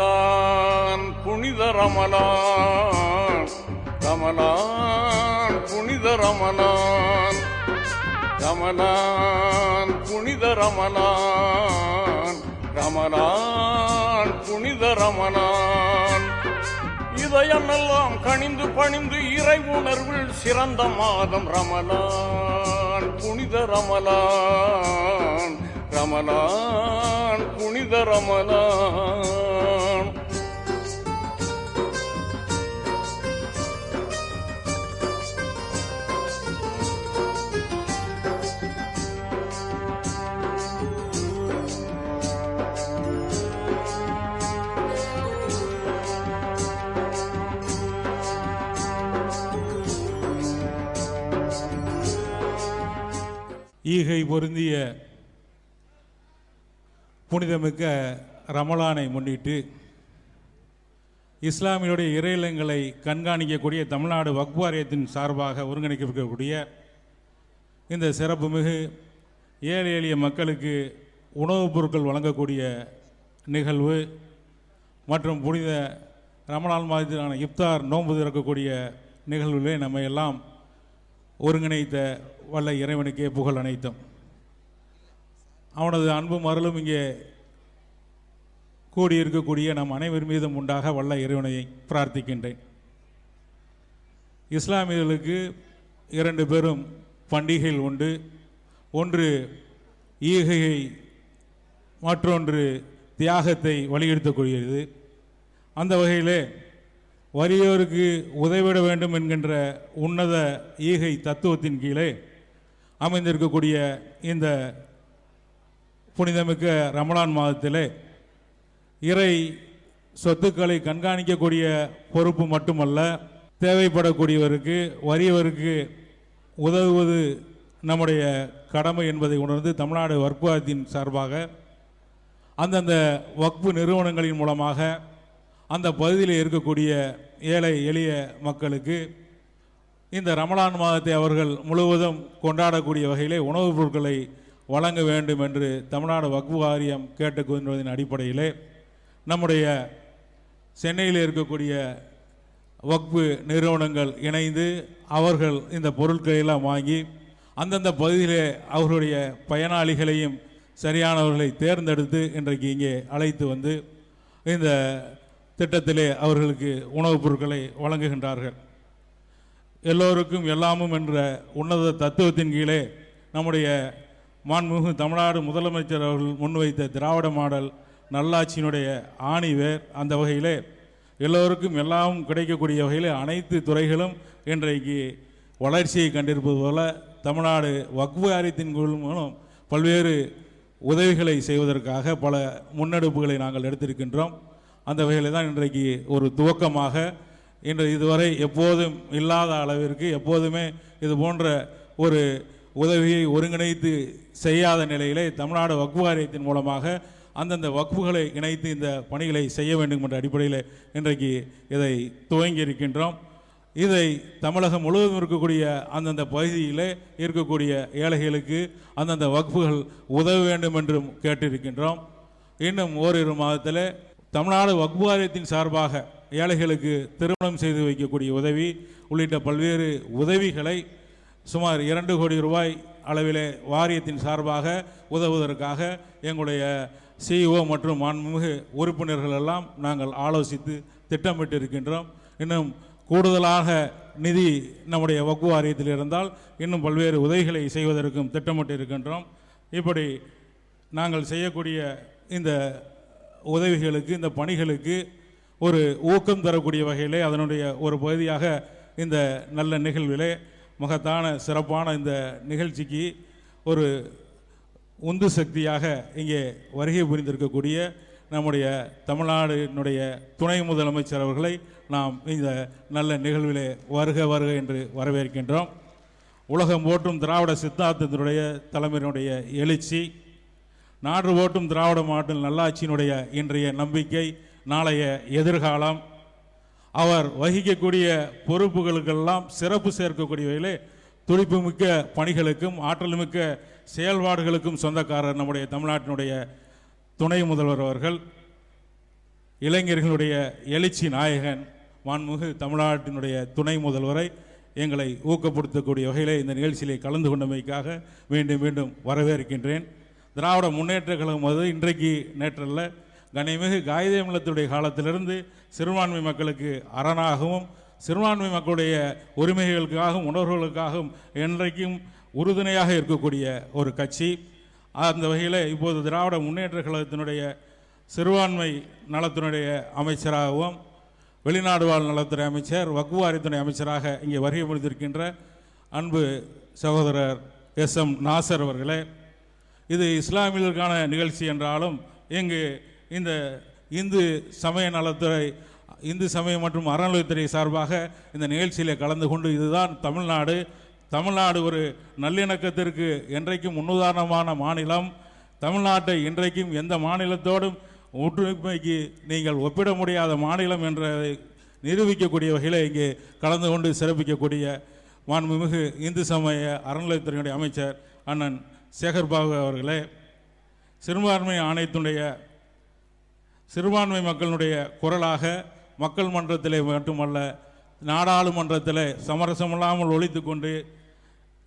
ரமலான் புனித ரமலான் ரமலான் புனித ரமலான் ரமலான் புனித ரமலான் ரமலான் புனித ரமலான். இதயமெல்லாம் கணிந்து பணிந்து இறை உணர்வில் சிறந்த மாதம் ரமலான் புனித ரமலான் ரமலான் புனித ரமலான். ஈகை பொருந்திய புனிதமிக்க ரமலானை முன்னிட்டு இஸ்லாமியுடைய இறையிலங்களை கண்காணிக்கக்கூடிய தமிழ்நாடு வக்வாரியத்தின் சார்பாக ஒருங்கிணைக்கக்கூடிய இந்த சிறப்புமிகு ஏழை எளிய மக்களுக்கு உணவுப் பொருட்கள் வழங்கக்கூடிய நிகழ்வு மற்றும் புனித ரமலான் மாதத்திலான இப்தார் நோன்பு திறக்கக்கூடிய நிகழ்வுகளே நம்ம எல்லாம் ஒருங்கிணைத்த வல்ல இறைவனுக்கே புகழ் அனைத்தும். அவனது அன்பும் அருளும் இங்கே கூடியிருக்கக்கூடிய நம் அனைவர் மீதும் உண்டாக வல்ல இறைவனை பிரார்த்திக்கின்றேன். இஸ்லாமியர்களுக்கு இரண்டு பெரும் பண்டிகைகள் உண்டு. ஒன்று ஈகையை மற்றொன்று தியாகத்தை வலியுறுத்தக்கூடியது. அந்த வகையிலே வறியோருக்கு உதவிட வேண்டும் என்கின்ற உன்னத ஈகை தத்துவத்தின் கீழே அமைந்திருக்கக்கூடிய இந்த புனிதமிக்க ரமலான் மாதத்திலே இறை சொத்துக்களை கண்காணிக்கக்கூடிய பொறுப்பு மட்டுமல்ல தேவைப்படக்கூடியவருக்கு வறியவருக்கு உதவுவது நம்முடைய கடமை என்பதை உணர்ந்து தமிழ்நாடு வர்க்குவாதத்தின் சார்பாக அந்தந்த வக்பு நிறுவனங்களின் மூலமாக அந்த பகுதியில் இருக்கக்கூடிய ஏழை எளிய மக்களுக்கு இந்த ரமலான் மாதத்தை அவர்கள் முழுவதும் கொண்டாடக்கூடிய வகையிலே உணவுப் பொருட்களை வழங்க வேண்டும் என்று தமிழ்நாடு வக்ஃபு வாரியம் கேட்டுக்கொண்டதின் அடிப்படையிலே நம்முடைய சென்னையில் இருக்கக்கூடிய வக்ஃபு நிறுவனங்கள் இணைந்து அவர்கள் இந்த பொருட்களையெல்லாம் வாங்கி அந்தந்த பகுதியிலே அவர்களுடைய பயனாளிகளையும் சரியானவர்களை தேர்ந்தெடுத்து இன்றைக்கு இங்கே அழைத்து வந்து இந்த திட்டத்திலே அவர்களுக்கு உணவுப் பொருட்களை வழங்குகின்றார்கள். எல்லோருக்கும் எல்லாமும் என்ற உன்னத தத்துவத்தின் கீழே நம்முடைய மாண்புமிகு தமிழ்நாடு முதலமைச்சர் அவர்கள் முன்வைத்த திராவிட மாடல் நல்லாட்சியினுடைய ஆணிவேர் அந்த வகையிலே எல்லோருக்கும் எல்லாம் கிடைக்கக்கூடிய வகையில் அனைத்து துறைகளும் இன்றைக்கு வளர்ச்சியை கண்டிருப்பது போல தமிழ்நாடு வக்ஃபு வாரியத்தின் மூலம் பல்வேறு உதவிகளை செய்வதற்காக பல முன்னெடுப்புகளை நாங்கள் எடுத்திருக்கின்றோம். அந்த வகையில் தான் இன்றைக்கு ஒரு துவக்கமாக இன்று இதுவரை எப்போதும் இல்லாத அளவிற்கு எப்போதுமே இது போன்ற ஒரு உதவியை ஒருங்கிணைத்து செய்யாத நிலையிலே தமிழ்நாடு வக்ஃபு வாரியத்தின் மூலமாக அந்தந்த வக்ஃபுகளை இணைத்து இந்த பணிகளை செய்ய வேண்டும் என்ற அடிப்படையில் இன்றைக்கு இதை துவங்கி இருக்கின்றோம் இதை தமிழகம் முழுவதும் இருக்கக்கூடிய அந்தந்த பகுதியிலே இருக்கக்கூடிய ஏழைகளுக்கு அந்தந்த வக்ஃபுகள் உதவ வேண்டும் என்றும் கேட்டிருக்கின்றோம். இன்னும் ஓரிரு மாதத்தில் தமிழ்நாடு வக்ஃபு வாரியத்தின் சார்பாக ஏழைகளுக்கு திருமணம் செய்து வைக்கக்கூடிய உதவி உள்ளிட்ட பல்வேறு உதவிகளை சுமார் இரண்டு கோடி ரூபாய் அளவிலே வாரியத்தின் சார்பாக உதவுவதற்காக எங்களுடைய சிஇஓ மற்றும் மாண்புமிகு உறுப்பினர்கள் எல்லாம் நாங்கள் ஆலோசித்து திட்டமிட்டு இருக்கின்றோம் இன்னும் கூடுதலாக நிதி நம்முடைய வக்கு வாரியத்தில் இருந்தால் இன்னும் பல்வேறு உதவிகளை செய்வதற்கும் திட்டமிட்டு இருக்கின்றோம் இப்படி நாங்கள் செய்யக்கூடிய இந்த உதவிகளுக்கு இந்த பணிகளுக்கு ஒரு ஊக்கம் தரக்கூடிய வகையிலே அதனுடைய ஒரு பகுதியாக இந்த நல்ல நிகழ்விலே மகத்தான சிறப்பான இந்த நிகழ்ச்சிக்கு ஒரு உந்து சக்தியாக இங்கே வருகை புரிந்திருக்கக்கூடிய நம்முடைய தமிழ்நாடினுடைய துணை முதலமைச்சர் அவர்களை நாம் இந்த நல்ல நிகழ்விலே வருக வருக என்று வரவேற்கின்றோம். உலகம் ஓட்டும் திராவிட சித்தாந்தத்தினுடைய தலைமையினுடைய எழுச்சி நாடு ஓட்டும் திராவிட மாடல் நல்லாட்சியினுடைய இன்றைய நம்பிக்கை நாளைய எதிர்காலம். அவர் வகிக்கக்கூடிய பொறுப்புகளுக்கெல்லாம் சிறப்பு சேர்க்கக்கூடிய வகையிலே துடிப்புமிக்க பணிகளுக்கும் ஆற்றல்மிக்க செயல்பாடுகளுக்கும் சொந்தக்காரர் நம்முடைய தமிழ்நாட்டினுடைய துணை முதல்வர் அவர்கள் இளைஞர்களுடைய எழுச்சி நாயகன் மாண்புமிகு தமிழ்நாட்டினுடைய துணை முதல்வரை எங்களை ஊக்கப்படுத்தக்கூடிய வகையிலே இந்த நிகழ்ச்சியிலே கலந்து கொண்டமைக்காக மீண்டும் மீண்டும் வரவேற்கின்றேன். திராவிட முன்னேற்ற கழகம் அது இன்றைக்கு நேற்றல்ல கனிமிகு காயதேமலத்துடைய காலத்திலிருந்து சிறுபான்மை மக்களுக்கு அரணாகவும் சிறுபான்மை மக்களுடைய உரிமைகளுக்காகவும் உணர்வுகளுக்காகவும் என்றைக்கும் உறுதுணையாக இருக்கக்கூடிய ஒரு கட்சி. அந்த வகையில் இப்போது திராவிட முன்னேற்ற கழகத்தினுடைய சிறுபான்மை நலத்தினுடைய அமைச்சராகவும் வெளிநாடு வாழ் நலத்துறை அமைச்சர் வக்குவாரித்துறை அமைச்சராக இங்கே வருகை முடித்திருக்கின்ற அன்பு சகோதரர் எஸ் எம் நாசர் அவர்களே இது இஸ்லாமியர்களுக்கான நிகழ்ச்சி என்றாலும் இங்கு இந்த இந்து சமய நலத்துறை இந்து சமயம் மற்றும் அறநிலையத்துறை சார்பாக இந்த நிகழ்ச்சியில் கலந்து கொண்டு இதுதான் தமிழ்நாடு. தமிழ்நாடு ஒரு நல்லிணக்கத்திற்கு என்றைக்கும் முன்னுதாரணமான மாநிலம். தமிழ்நாட்டை இன்றைக்கும் எந்த மாநிலத்தோடும் ஒற்றுமைக்கு நீங்கள் ஒப்பிட முடியாத மாநிலம் என்றதை நிரூபிக்கக்கூடிய வகையில் இங்கே கலந்து கொண்டு சிறப்பிக்கக்கூடிய மாண்புமிகு இந்து சமய அறநிலையத்துறையினுடைய அமைச்சர் அண்ணன் சேகர்பாபு அவர்களே சிறுபான்மை ஆணையத்தினுடைய சிறுபான்மை மக்களுடைய குரலாக மக்கள் மன்றத்தில் மட்டுமல்ல நாடாளுமன்றத்தில் சமரசமில்லாமல் ஒழித்து கொண்டு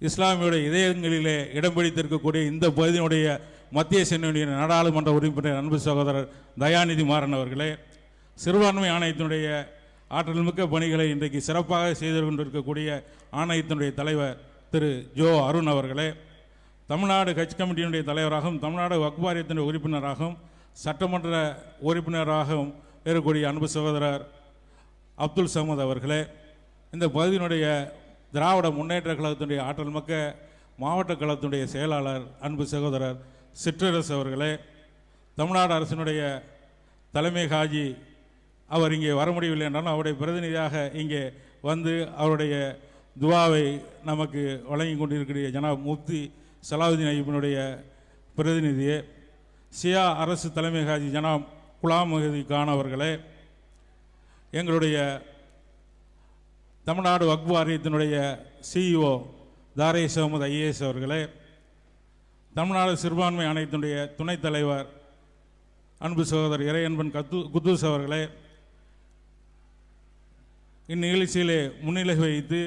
இஸ்லாமியுடைய இதயங்களிலே இடம் பிடித்திருக்கக்கூடிய இந்த பகுதியினுடைய மத்திய சென்னையுடைய நாடாளுமன்ற உறுப்பினர் அன்பு சகோதரர் தயாநிதி மாறன் அவர்களே சிறுபான்மை ஆணையத்தினுடைய ஆற்றல் மிக்க பணிகளை இன்றைக்கு சிறப்பாக செய்து கொண்டிருக்கக்கூடிய ஆணையத்தினுடைய தலைவர் திரு ஜோ அருண் அவர்களே தமிழ்நாடு ஹஜ் கமிட்டியினுடைய தலைவராகவும் தமிழ்நாடு வக்ஃபு உறுப்பினராகவும் சட்டமன்ற உறுப்பினராகவும் இருக்கக்கூடிய அன்பு சகோதரர் அப்துல் சமத் அவர்களே இந்த பகுதியினுடைய திராவிட முன்னேற்ற கழகத்தினுடைய ஆற்றல் மிக்க மாவட்ட கழகத்தினுடைய செயலாளர் அன்பு சகோதரர் சிற்றரசு அவர்களே தமிழ்நாடு அரசினுடைய தலைமை காஜி அவர் இங்கே வர முடியவில்லை என்றாலும் அவருடைய பிரதிநிதியாக இங்கே வந்து அவருடைய துவாவை நமக்கு வழங்கி கொண்டிருக்கிற ஜனாப் முஃப்தி சலாவுதீன் ஐயப்பனுடைய பிரதிநிதியே சியா அரசு தலைமை காஜி ஜனாப் குலாம் மகதிக்கானவர்களே அவர்களே எங்களுடைய தமிழ்நாடு வக்ஃபு வாரியத்தினுடைய சிஇஓ தாரேஷ் அகமது ஐஏஎஸ் அவர்களே தமிழ்நாடு சிறுபான்மை ஆணையத்தினுடைய துணைத் தலைவர் அன்பு சகோதரர் இறையன்பன் கத்து குத்தூஸ் அவர்களே இந்நிகழ்ச்சியிலே முன்னிலை வைத்து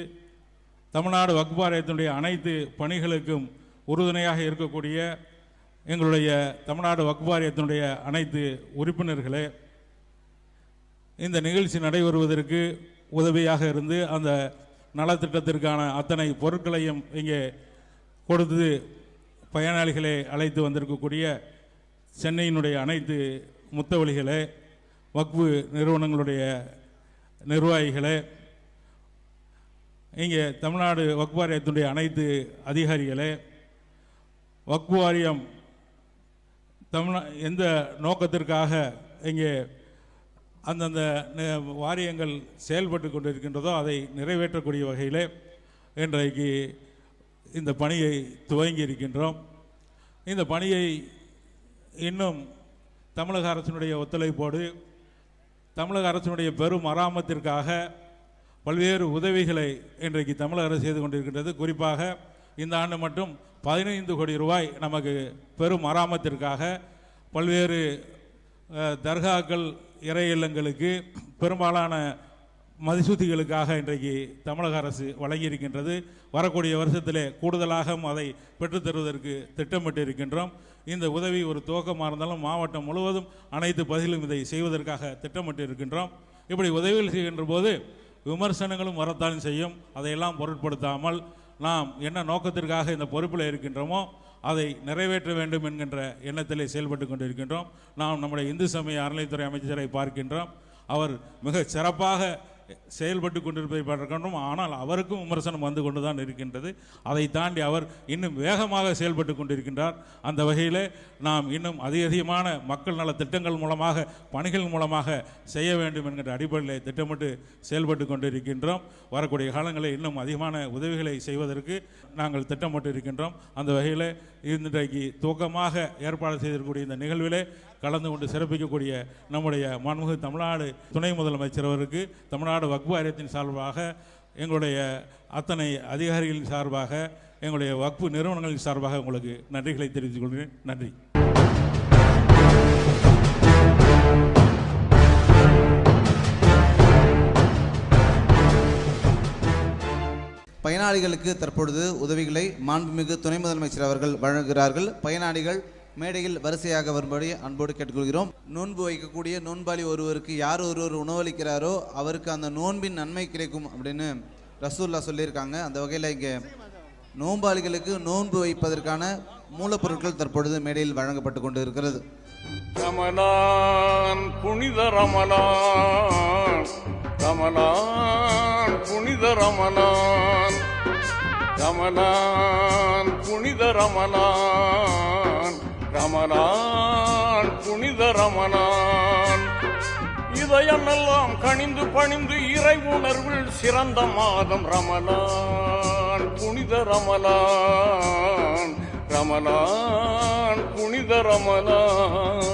தமிழ்நாடு வக்ஃபு வாரியத்தினுடைய அனைத்து பணிகளுக்கும் உறுதுணையாக இருக்கக்கூடிய எங்களுடைய தமிழ்நாடு வக்குவாரியத்தினுடைய அனைத்து உறுப்பினர்களே இந்த நிகழ்ச்சி நடைபெறுவதற்கு உதவியாக இருந்து அந்த நலத்திட்டத்திற்கான அத்தனை பொருட்களையும் இங்கே கொடுத்து பயனாளிகளை அழைத்து வந்திருக்கக்கூடிய சென்னையினுடைய அனைத்து முத்தவழிகளே வக்ஃபு நிறுவனங்களுடைய நிர்வாகிகளே இங்கே தமிழ்நாடு வக்ஃபாரியத்தினுடைய அனைத்து அதிகாரிகளே வக்பு வாரியம் தமிழ் எந்த நோக்கத்திற்காக இங்கே அந்தந்த வாரியங்கள் செயல்பட்டு கொண்டிருக்கின்றதோ அதை நிறைவேற்றக்கூடிய வகையிலே இன்றைக்கு இந்த பணியை துவங்கி இருக்கின்றோம். இந்த பணியை இன்னும் தமிழக அரசினுடைய ஒத்துழைப்போடு தமிழக அரசினுடைய பெரும் அராமத்திற்காக பல்வேறு உதவிகளை இன்றைக்கு தமிழக அரசு செய்து கொண்டிருக்கின்றது. குறிப்பாக இந்த ஆண்டு மட்டும் பதினைந்து கோடி ரூபாய் நமக்கு பெரும் மராமத்திற்காக பல்வேறு தர்காக்கள் இறை இல்லங்களுக்கு பெரும்பாலான மதிசூத்திகளுக்காக இன்றைக்கு தமிழக அரசு வழங்கியிருக்கின்றது. வரக்கூடிய வருஷத்திலே கூடுதலாக அதை பெற்றுத்தருவதற்கு திட்டமிட்டு இருக்கின்றோம் இந்த உதவி ஒரு துவக்கமாக இருந்தாலும் மாவட்டம் முழுவதும் அனைத்து பகுதியிலும் இதை செய்வதற்காக திட்டமிட்டு இருக்கின்றோம் இப்படி உதவிகள் செய்கின்ற போது விமர்சனங்களும் வரத்தான் செய்யும். அதையெல்லாம் பொருட்படுத்தாமல் நாம் என்ன நோக்கத்திற்காக இந்த பொறுப்பில் இருக்கின்றோமோ அதை நிறைவேற்ற வேண்டும் என்கின்ற எண்ணத்திலே செயல்பட்டு கொண்டிருக்கின்றோம். நாம் நம்முடைய இந்து சமய அறநிலைத்துறை அமைச்சரை பார்க்கின்றோம். அவர் மிக சிறப்பாக செயல்பட்டு கொண்டிருப்பதை பார்க்கின்றோம் ஆனால் அவருக்கும் விமர்சனம் வந்து கொண்டு தான் இருக்கின்றது. அதை தாண்டி அவர் இன்னும் வேகமாக செயல்பட்டு கொண்டிருக்கின்றார். அந்த வகையில் நாம் இன்னும் அதிக அதிகமான மக்கள் நல திட்டங்கள் மூலமாக பணிகள் மூலமாக செய்ய வேண்டும் என்கிற அடிப்படையில் திட்டமிட்டு செயல்பட்டு கொண்டிருக்கின்றோம். வரக்கூடிய காலங்களில் இன்னும் அதிகமான உதவிகளை செய்வதற்கு நாங்கள் திட்டமிட்டு இருக்கின்றோம் அந்த வகையில் இன்றைக்கு துவக்கமாக ஏற்பாடு செய்திருக்கக்கூடிய இந்த நிகழ்விலே கலந்து கொண்டு சிறப்பிக்கக்கூடிய நம்முடைய மன்முகு தமிழ்நாடு துணை முதலமைச்சர் அவருக்கு தமிழ்நாடு வக்பு வாரியத்தின் சார்பாக எங்களுடைய அத்தனை அதிகாரிகளின் சார்பாக எங்களுடைய வக்பு நிறுவனங்களின் சார்பாக உங்களுக்கு நன்றிகளை தெரிவித்துக் கொள்கிறேன். நன்றி. பயனாளிகளுக்கு தற்பொழுது உதவிகளை மாண்புமிகு துணை முதலமைச்சர் அவர்கள் வழங்குகிறார்கள். பயனாளிகள் மேடையில் வரிசையாக வரும்படி அன்போடு கேட்டுக்கொள்கிறோம். நோன்பு வைக்கக்கூடிய நோன்பாளி ஒருவருக்கு யார் ஒருவர் உணவளிக்கிறாரோ அவருக்கு அந்த நோன்பின் நன்மை கிடைக்கும் அப்படின்னு ரசூல்லா சொல்லியிருக்காங்க. அந்த வகையில் இங்கே நோன்பாளிகளுக்கு நோன்பு வைப்பதற்கான மூலப்பொருட்கள் தற்பொழுது மேடையில் வழங்கப்பட்டு கொண்டு இருக்கிறது ரமலான் புனித ரமலான். ரமலான் புனித ரமலான். ரமலான் புனித ரமலான். ரமணான் புனித ரமணான் இதயமெல்லாம் கணிந்து பணிந்து இறை உணர்வில் சிறந்த மாதம் ரமணான் புனித ரமலான். ரமணான் புனித ரமலான்.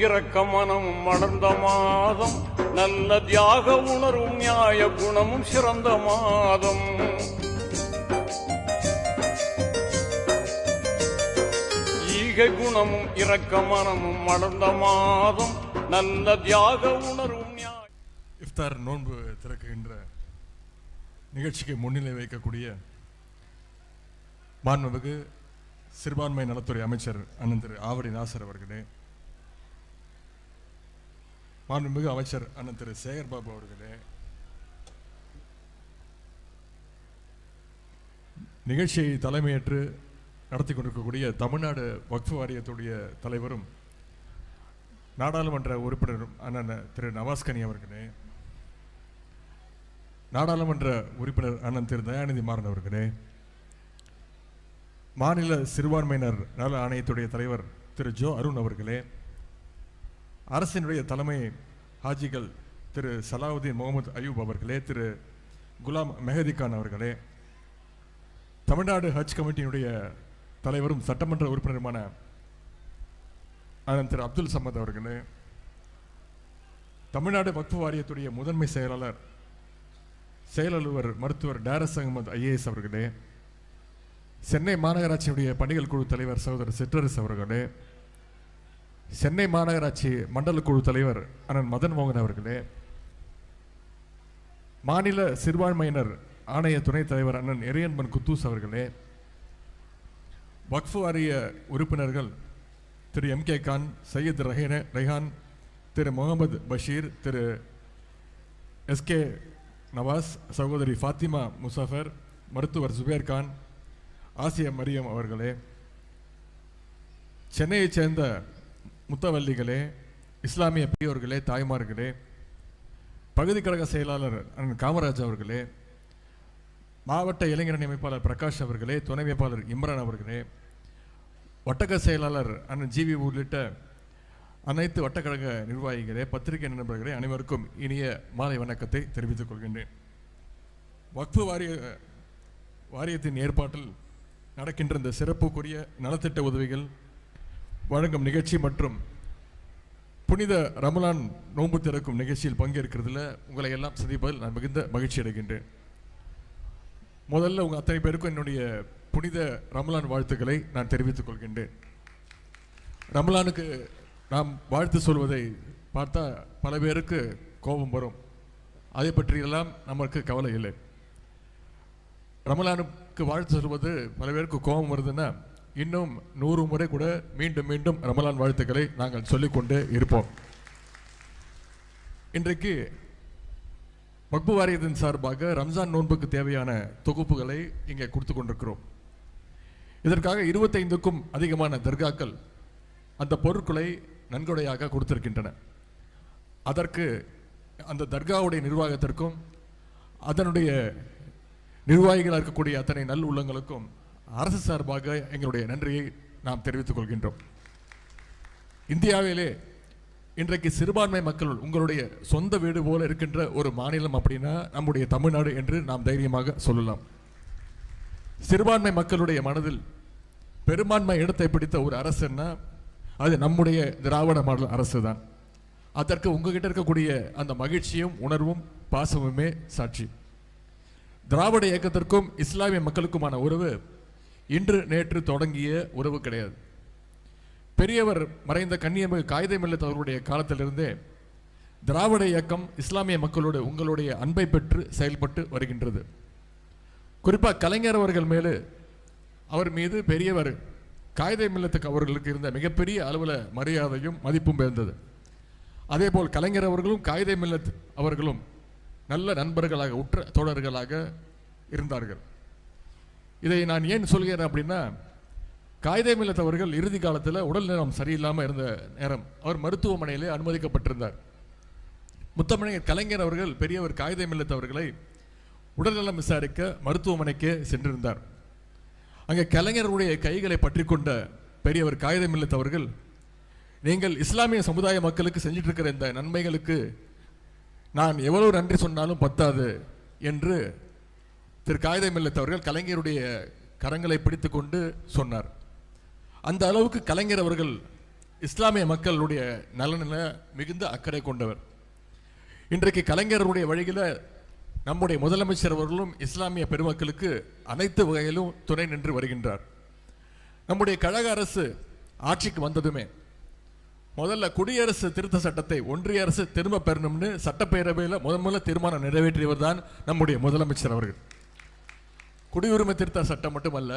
இரக்க மனமும் மலர்ந்த மாதம் நல்ல தியாக உணர்வும் நியாய குணமும் சிறந்த மாதம். ஈகை குணமும் இரக்க மனமும் மலர்ந்த மாதம் நல்ல தியாக உணர்வும் நியாய இஃப்தார் நோன்பு திறக்குகின்ற நிகழ்ச்சிக்கு முன்னிலை வைக்கக்கூடிய மாண்புமிகு சிறுபான்மை நலத்துறை அமைச்சர் அண்ணன் திரு ஆவடி நாசர் அவர்களே மாண்புமிகு அமைச்சர் அண்ணன் திரு சேகர் பாபு அவர்களே. நிகழ்ச்சியை தலைமையேற்று நடத்தி கொண்டிருக்கக்கூடிய தமிழ்நாடு வக்ஃபு வாரியத்துடைய தலைவரும் நாடாளுமன்ற உறுப்பினரும் அண்ணன் திரு நவாஸ்கனி அவர்களே நாடாளுமன்ற உறுப்பினர் அண்ணன் திரு தயாநிதி மாறன் அவர்களே மாநில சிறுபான்மையினர் நல ஆணையத்துடைய தலைவர் திரு ஜோ அருண் அவர்களே அரசினுடைய தலைமை ஹாஜிகள் திரு சலாவுதீன் முகமது அயூப் அவர்களே திரு குலாம் மெஹதி கான் அவர்களே தமிழ்நாடு ஹஜ் கமிட்டியினுடைய தலைவரும் சட்டமன்ற உறுப்பினருமான அண்ணன் திரு அப்துல் சம்மத் அவர்களே தமிழ்நாடு வக்ஃபு வாரியத்துடைய முதன்மை செயலாளர் செயலலுவர் மருத்துவர் டாரஸ் அகமது ஐஏஎஸ் அவர்களே சென்னை மாநகராட்சியினுடைய பணிகள் குழு தலைவர் சகோதரர் சிற்றரசு அவர்களே சென்னை மாநகராட்சி மண்டல குழு தலைவர் அண்ணன் மதன் மோகன் அவர்களே மாநில சிறுபான்மையினர் ஆணைய துணைத் தலைவர் அண்ணன் எரியன்பன் குத்தூஸ் அவர்களே வக்ஃபு வாரிய உறுப்பினர்கள் திரு எம் கே கான் சையத் ரஹீன ரெஹான் திரு முகமது பஷீர் திரு எஸ்கே நவாஸ் சகோதரி ஃபாத்திமா முசஃபர் மருத்துவர் சுபேர் கான் ஆசிய மரியம் அவர்களே சென்னையைச் சேர்ந்த முத்தவல்லிகளே இஸ்லாமிய பெரியோர்களே தாய்மார்களே பகுதி கழக செயலாளர் காமராஜ் அவர்களே மாவட்ட இளைஞரணி அமைப்பாளர் பிரகாஷ் அவர்களே துணை அமைப்பாளர் இம்ரான் அவர்களே வட்டக செயலாளர் அண்ணன் ஜிவி உள்ளிட்ட அனைத்து வட்டக்கழக நிர்வாகிகளே பத்திரிகை நண்பர்களே அனைவருக்கும் இனிய மாலை வணக்கத்தை தெரிவித்துக் கொள்கின்றேன். வக்ஃபு வாரிய வாரியத்தின் ஏற்பாட்டில் நடக்கின்ற இந்த சிறப்புக்குரிய நலத்திட்ட உதவிகள் வழங்கும் நிகழ்ச்சி மற்றும் புனித ரமலான் நோன்பு திறக்கும் நிகழ்ச்சியில் பங்கேற்கிறதுல உங்களை எல்லாம் சந்திப்பதில் நான் மிகுந்த மகிழ்ச்சி அடைகின்றேன். முதல்ல உங்கள் அத்தனை பேருக்கும் என்னுடைய புனித ரமலான் வாழ்த்துக்களை நான் தெரிவித்துக் கொள்கின்றேன். ரமலானுக்கு நாம் வாழ்த்து சொல்வதை பார்த்தா பல பேருக்கு கோபம் வரும். அதை பற்றியெல்லாம் நமக்கு கவலை இல்லை. ரமலானுக்கு வாழ்த்து சொல்வது பல பேருக்கு கோபம் வருதுன்னா இன்னும் நூறு முறை கூட மீண்டும் மீண்டும் ரமலான் வாழ்த்துக்களை நாங்கள் சொல்லிக்கொண்டே இருப்போம். இன்றைக்கு மக்பு வாரியத்தின் சார்பாக ரம்ஜான் நோன்புக்கு தேவையான தொகுப்புகளை இங்கே கொடுத்து கொண்டிருக்கிறோம். இதற்காக இருபத்தைந்துக்கும் அதிகமான தர்காக்கள் அந்த பொருட்களை நன்கொடையாக கொடுத்திருக்கின்றன. அதற்கு அந்த தர்காவுடைய நிர்வாகத்திற்கும் அதனுடைய நிர்வாகிகளாக இருக்கக்கூடிய அத்தனை நல் உள்ளங்களுக்கும் அரசு சார்பாக எங்களுடைய நன்றியை நாம் தெரிவித்துக் கொள்கின்றோம். இந்தியாவிலே இன்றைக்கு சிறுபான்மை மக்கள் உங்களுடைய சொந்த வீடு போல இருக்கின்ற ஒரு மாநிலம் அப்படின்னா நம்முடைய தமிழ்நாடு என்று நாம் தைரியமாக சொல்லலாம். சிறுபான்மை மக்களுடைய மனதில் பெரும்பான்மை இடத்தை பிடித்த ஒரு அரசுன்னா அது நம்முடைய திராவிட மாடல் அரசு தான் அதற்கு உங்ககிட்ட இருக்கக்கூடிய அந்த மகிழ்ச்சியும் உணர்வும் பாசமுமே சாட்சி. திராவிட இயக்கத்திற்கும் இஸ்லாமிய மக்களுக்குமான உறவு இன்று நேற்று தொடங்கிய உறவு கிடையாது. பெரியவர் மறைந்த கன்னியமிகு காயிதை இல்லத் அவர்களுடைய காலத்திலிருந்தே திராவிட இயக்கம் இஸ்லாமிய மக்களோடு உங்களுடைய அன்பை பெற்று செயல்பட்டு வருகின்றது. குறிப்பாக கலைஞர் அவர்கள் மேலே அவர் மீது பெரியவர் காகித மில்லத்துக்கு அவர்களுக்கு இருந்த மிகப்பெரிய அளவில் மரியாதையும் மதிப்பும் இருந்தது அதேபோல் கலைஞர் அவர்களும் காகித மில்லத் அவர்களும் நல்ல நண்பர்களாக உற்ற தோழர்களாக இருந்தார்கள். இதை நான் ஏன் சொல்கிறேன் அப்படின்னா காயதேமில்லத்தவர்கள் இறுதி காலத்தில் உடல் நலம் சரியில்லாமல் இருந்த நேரம். அவர் மருத்துவமனையிலே அனுமதிக்கப்பட்டிருந்தார். முத்தமிழர் கலைஞர் அவர்கள் பெரியவர் காயதேமில்லத்தவர்களை உடல்நலம் விசாரிக்க மருத்துவமனைக்கு சென்றிருந்தார். அங்கே கலைஞருடைய கைகளை பற்றி கொண்ட பெரியவர் காகித நீங்கள் இஸ்லாமிய சமுதாய மக்களுக்கு செஞ்சிட்டு இருக்கிற இந்த நன்மைகளுக்கு நான் எவ்வளவு நன்றி சொன்னாலும் பத்தாது என்று திரு காகிதம் மில்லத் அவர்கள் கலைஞருடைய கரங்களை பிடித்துக்கொண்டு சொன்னார். அந்த அளவுக்கு கலைஞர் அவர்கள் இஸ்லாமிய மக்களுடைய நலனில் மிகுந்த அக்கறை கொண்டவர். இன்றைக்கு கலைஞருடைய வழியில் நம்முடைய முதலமைச்சர் அவர்களும் இஸ்லாமிய பெருமக்களுக்கு அனைத்து வகையிலும் துணை நின்று வருகின்றார். நம்முடைய கழக அரசு ஆட்சிக்கு வந்ததுமே முதல்ல குடியரசு திருத்த சட்டத்தை ஒன்றிய அரசு திரும்ப பெறணும்னு சட்டப்பேரவையில் முதன் முதல்ல தீர்மானம் நிறைவேற்றியவர் தான் நம்முடைய முதலமைச்சர் அவர்கள். குடியுரிமை திருத்த சட்டம் மட்டுமல்ல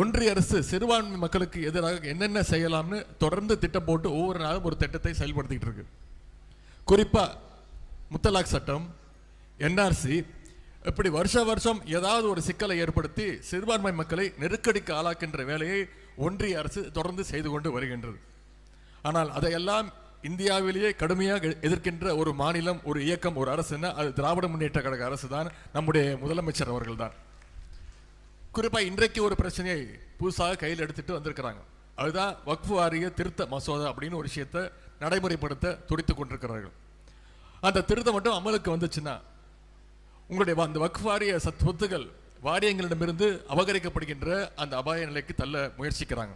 ஒன்றிய அரசு சிறுபான்மை மக்களுக்கு எதிராக என்னென்ன செய்யலாம்னு தொடர்ந்து திட்டம் போட்டு ஒவ்வொரு நாளும் ஒரு திட்டத்தை செயல்படுத்திக்கிட்டு இருக்கு. குறிப்பாக முத்தலாக் சட்டம் என்ஆர்சி இப்படி வருஷ வருஷம் ஏதாவது ஒரு சிக்கலை ஏற்படுத்தி சிறுபான்மை மக்களை நெருக்கடிக்கு ஆளாக்கின்ற வேலையை ஒன்றிய அரசு தொடர்ந்து செய்து கொண்டு வருகின்றது. ஆனால் அதையெல்லாம் இந்தியாவிலேயே கடுமையாக எதிர்க்கின்ற ஒரு மாநிலம் ஒரு இயக்கம் ஒரு அரசுன்னா அது திராவிட முன்னேற்ற கழக அரசு தான் நம்முடைய முதலமைச்சர் அவர்கள் தான் குறிப்பாக இன்றைக்கு ஒரு பிரச்சனையை புதுசாக கையில் எடுத்துட்டு வந்திருக்கிறாங்க. அதுதான் வக்ஃபு வாரிய திருத்த மசோதா அப்படின்னு ஒரு விஷயத்தை நடைமுறைப்படுத்த துடித்துக் கொண்டிருக்கிறார்கள். அந்த திருத்தம் மட்டும் அமலுக்கு வந்துச்சுன்னா உங்களுடைய அந்த வக்ஃப் வாரிய சத் சொத்துகள் வாரியங்களிடமிருந்து அபகரிக்கப்படுகின்ற அந்த அபாய நிலைக்கு தள்ள முயற்சிக்கிறாங்க.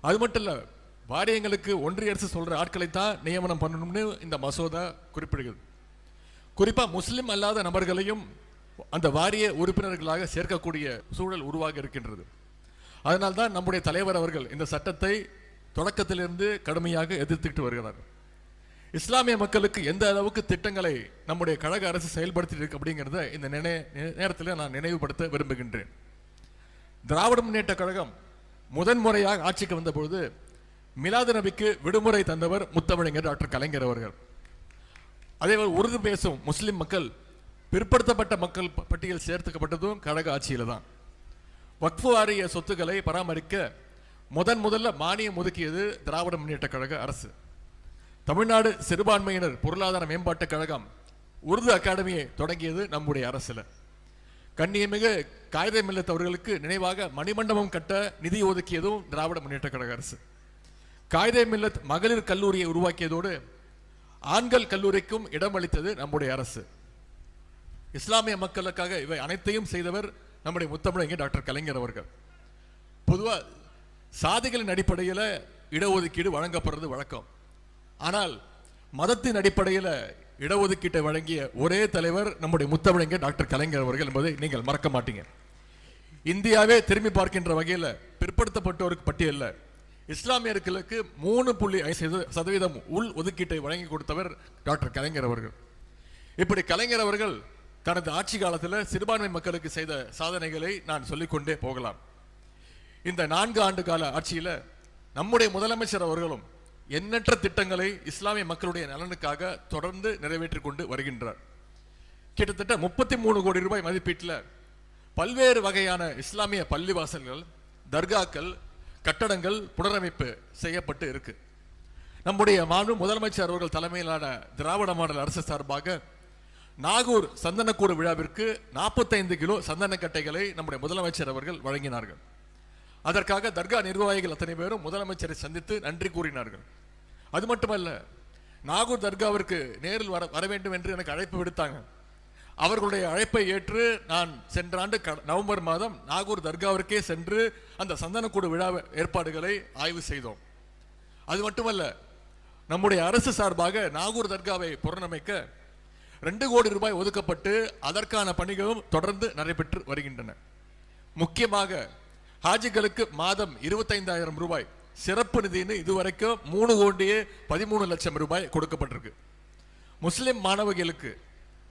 அது மட்டும் இல்லை வாரியங்களுக்கு ஒன்றிய அரசு சொல்கிற ஆட்களை தான் நியமனம் பண்ணணும்னு இந்த மசோதா குறிப்பிடுகிறது. குறிப்பாக முஸ்லிம் அல்லாத நபர்களையும் அந்த வாரிய உறுப்பினர்களாக சேர்க்கக்கூடிய சூழல் உருவாக இருக்கின்றது. அதனால்தான் நம்முடைய தலைவர் அவர்கள் இந்த சட்டத்தை தொடக்கத்திலிருந்து கடுமையாக எதிர்த்துக்கிட்டு வருகிறார். இஸ்லாமிய மக்களுக்கு எந்த அளவுக்கு திட்டங்களை நம்முடைய கழக அரசு செயல்படுத்தி இருக்கு அப்படிங்கிறத இந்த நினை நேரத்தில் நான் நினைவுபடுத்த விரும்புகின்றேன். திராவிட முன்னேற்ற கழகம் முதன் முறையாக ஆட்சிக்கு வந்தபொழுது மிலாது நபிக்கு விடுமுறை தந்தவர் முத்தமிழங்கர் டாக்டர் கலைஞர் அவர்கள். அதேபோல் உருது பேசும் முஸ்லிம் மக்கள் பிற்படுத்தப்பட்ட மக்கள் ப- பட்டியல் சேர்த்துக்கப்பட்டதும் கழக ஆட்சியில் தான் வக்ஃபு வாரிய சொத்துக்களை பராமரிக்க முதன் முதல்ல மானியம் ஒதுக்கியது திராவிட முன்னேற்ற கழக அரசு. தமிழ்நாடு சிறுபான்மையினர் பொருளாதார மேம்பாட்டுக் கழகம் உருது அகாடமியை தொடங்கியது நம்முடைய அரசில். கண்ணியமிகு காகித மில்லத் அவர்களுக்கு நினைவாக மணிமண்டபம் கட்ட நிதி ஒதுக்கியதும் திராவிட முன்னேற்ற கழக அரசு. காகிதமில்லத் மகளிர் கல்லூரியை உருவாக்கியதோடு ஆண்கள் கல்லூரிக்கும் இடமளித்தது நம்முடைய அரசு. இஸ்லாமிய மக்களுக்காக இவை அனைத்தையும் செய்தவர் நம்முடைய முத்தமிழங்க டாக்டர் கலைஞர் அவர்கள். பொதுவாக சாதிகளின் அடிப்படையில் இடஒதுக்கீடு வழங்கப்படுறது வழக்கம். ஆனால் மதத்தின் அடிப்படையில் இடஒதுக்கீட்டை வழங்கிய ஒரே தலைவர் நம்முடைய முத்தமிழங்க டாக்டர் கலைஞர் அவர்கள் என்பதை நீங்கள் மறக்க மாட்டீங்க. இந்தியாவே திரும்பி பார்க்கின்ற வகையில் பிற்படுத்தப்பட்டோருக்கு பட்டியலில். இஸ்லாமியர்களுக்கு மூணு புள்ளி ஐந்து சதவீதம் உள் ஒதுக்கீட்டை வழங்கி கொடுத்தவர் டாக்டர் கலைஞர் அவர்கள். இப்படி கலைஞர் அவர்கள் தனது ஆட்சி காலத்தில் சிறுபான்மை மக்களுக்கு செய்த சாதனைகளை நான் சொல்லிக்கொண்டே போகலாம். இந்த நான்கு ஆண்டு கால ஆட்சியில் நம்முடைய முதலமைச்சர் அவர்களும் எண்ணற்ற திட்டங்களை இஸ்லாமிய மக்களுடைய நலனுக்காக தொடர்ந்து நிறைவேற்றி கொண்டு வருகின்றார். கிட்டத்தட்ட முப்பத்தி மூணு கோடி ரூபாய் மதிப்பீட்டில் பல்வேறு வகையான இஸ்லாமிய பள்ளிவாசல்கள் தர்காக்கள் கட்டடங்கள் புனரமைப்பு செய்யப்பட்டு இருக்கு. நம்முடைய மாண்பு முதலமைச்சர் அவர்கள் தலைமையிலான திராவிட மாடல் அரசு சார்பாக நாகூர் சந்தனக்கூடு விழாவிற்கு 45 கிலோ சந்தனக்கட்டைகளை நம்முடைய முதலமைச்சர் அவர்கள் வழங்கினார்கள். அதற்காக தர்கா நிர்வாகிகள் அத்தனை பேரும் முதலமைச்சரை சந்தித்து நன்றி கூறினார்கள். அது மட்டுமல்ல நாகூர் தர்காவிற்கு நேரில் வர வர வேண்டும் என்று எனக்கு அழைப்பு விடுத்தாங்க. அவர்களுடைய அழைப்பை ஏற்று நான் சென்ற ஆண்டு நவம்பர் மாதம் நாகூர் தர்காவிற்கே சென்று அந்த சந்தனக்கூடு விழா ஏற்பாடுகளை ஆய்வு செய்தோம். அது மட்டுமல்ல நம்முடைய அரசு சார்பாக நாகூர் தர்காவை புறநமைக்க ரெண்டு கோடி ரூபாய் ஒதுக்கப்பட்டு அதற்கான பணிகளும் தொடர்ந்து நடைபெற்று வருகின்றன. முக்கியமாக ஹாஜிகளுக்கு மாதம் இருபத்தைந்தாயிரம் ரூபாய் சிறப்பு நிதின்னு இதுவரைக்கும் மூணு கோடியே பதிமூணு லட்சம் ரூபாய் கொடுக்கப்பட்டிருக்கு. முஸ்லிம் மாணவர்களுக்கு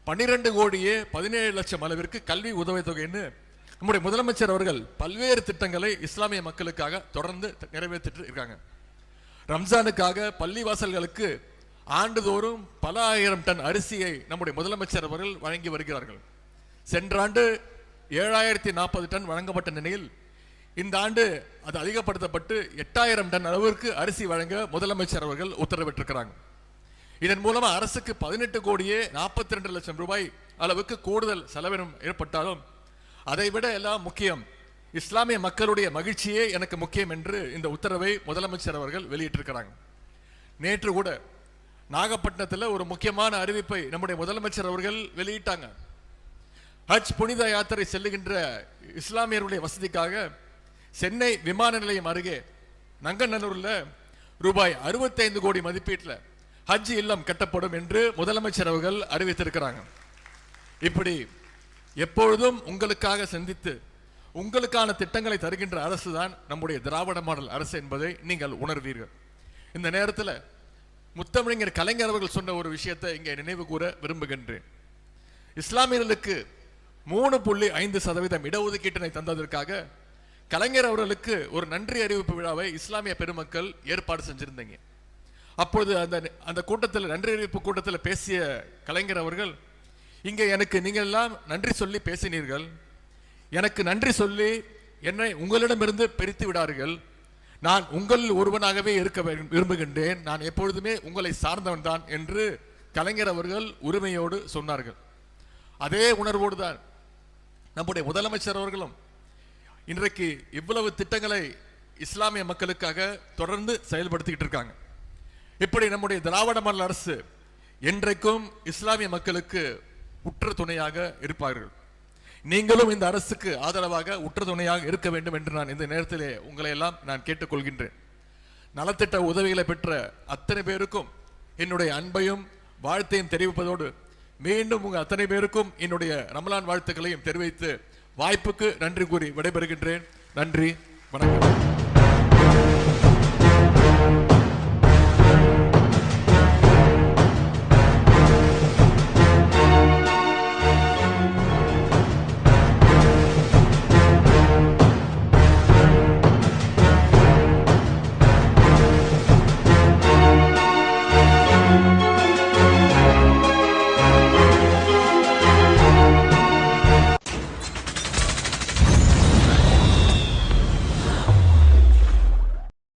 பன்னிரெண்டு கோடியே பதினேழு லட்சம் அளவிற்கு கல்வி உதவித்தொகைன்னு நம்முடைய முதலமைச்சர் அவர்கள் பல்வேறு திட்டங்களை இஸ்லாமிய மக்களுக்காக தொடர்ந்து நிறைவேற்றிட்டு இருக்காங்க. ரம்ஜானுக்காக பள்ளிவாசல்களுக்கு ஆண்டுதோறும் பல ஆயிரம் டன் அரிசியை நம்முடைய முதலமைச்சர் அவர்கள் வழங்கி வருகிறார்கள். சென்ற ஆண்டு ஏழாயிரத்தி நாற்பது டன் வழங்கப்பட்ட நிலையில் இந்த ஆண்டு அது அதிகப்படுத்தப்பட்டு எட்டாயிரம் டன் அளவிற்கு அரிசி வழங்க முதலமைச்சர் அவர்கள் உத்தரவிட்டிருக்கிறாங்க. இதன் மூலமா அரசுக்கு பதினெட்டு கோடியே நாற்பத்தி ரெண்டு லட்சம் ரூபாய் அளவுக்கு கூடுதல் செலவினம் ஏற்பட்டாலும் அதை விட எல்லாம் முக்கியம். இஸ்லாமிய மக்களுடைய மகிழ்ச்சியே எனக்கு முக்கியம் என்று இந்த உத்தரவை முதலமைச்சர் அவர்கள் வெளியிட்டிருக்கிறாங்க. நேற்று கூட நாகப்பட்டினத்தில் ஒரு முக்கியமான அறிவிப்பை நம்முடைய முதலமைச்சர் அவர்கள் வெளியிட்டாங்க. ஹஜ் புனித யாத்திரை செல்லுகின்ற இஸ்லாமியர்களுடைய வசதிக்காக சென்னை விமான நிலையம் அருகே நங்கநல்லூரில் ரூபாய் 65 கோடி மதிப்பீட்டில் ஹஜ் இல்லம் கட்டப்படும் என்று முதலமைச்சர் அவர்கள் அறிவித்திருக்கிறாங்க. இப்படி எப்பொழுதும் உங்களுக்காக சிந்தித்து உங்களுக்கான திட்டங்களை தருகின்ற அரசு தான் நம்முடைய திராவிட மாடல் அரசு என்பதை நீங்கள் உணர்வீர்கள். இந்த நேரத்தில் முத்தமிழர் கலைஞர் அவர்கள் சொன்ன ஒரு விஷயத்தை இங்கே நினைவு கூற விரும்புகின்றேன். இஸ்லாமியர்களுக்கு மூணு புள்ளி ஐந்து சதவீதம் இடஒதுக்கீட்டினை தந்ததற்காக கலைஞர் அவர்களுக்கு ஒரு நன்றி அறிவிப்பு விழாவை இஸ்லாமிய பெருமக்கள் ஏற்பாடு செஞ்சிருந்தீங்க. அப்பொழுது அந்த அந்த கூட்டத்தில் நன்றி அறிவிப்பு கூட்டத்தில் பேசிய கலைஞர் அவர்கள் இங்கே எனக்கு நீங்கள் எல்லாம் நன்றி சொல்லி பேசினீர்கள். எனக்கு நன்றி சொல்லி என்னை உங்களிடமிருந்து பிரித்து விடார்கள். நான் உங்களில் ஒருவனாகவே இருக்க விரும்புகின்றேன். நான் எப்பொழுதுமே உங்களை சார்ந்தவன் தான் என்று கலைஞர் அவர்கள் உரிமையோடு சொன்னார்கள். அதே உணர்வோடு தான் நம்முடைய முதலமைச்சர் அவர்களும் இன்றைக்கு இவ்வளவு திட்டங்களை இஸ்லாமிய மக்களுக்காக தொடர்ந்து செயல்படுத்திக்கிட்டு இருக்காங்க. இப்படி நம்முடைய திராவிட மாடல் அரசு என்றைக்கும் இஸ்லாமிய மக்களுக்கு உற்ற துணையாக இருப்பார்கள். நீங்களும் இந்த அரசுக்கு ஆதரவாக உற்ற துணையாக இருக்க வேண்டும் என்று நான் இந்த நேரத்திலே உங்களை எல்லாம் நான் கேட்டுக்கொள்கின்றேன். நலத்திட்ட உதவிகளை பெற்ற அத்தனை பேருக்கும் என்னுடைய அன்பையும் வாழ்த்தையும் தெரிவிப்பதோடு மீண்டும் உங்கள் அத்தனை பேருக்கும் என்னுடைய ரமலான் வாழ்த்துக்களையும் தெரிவித்து வாய்ப்புக்கு நன்றி கூறி விடைபெறுகின்றேன். நன்றி வணக்கம்.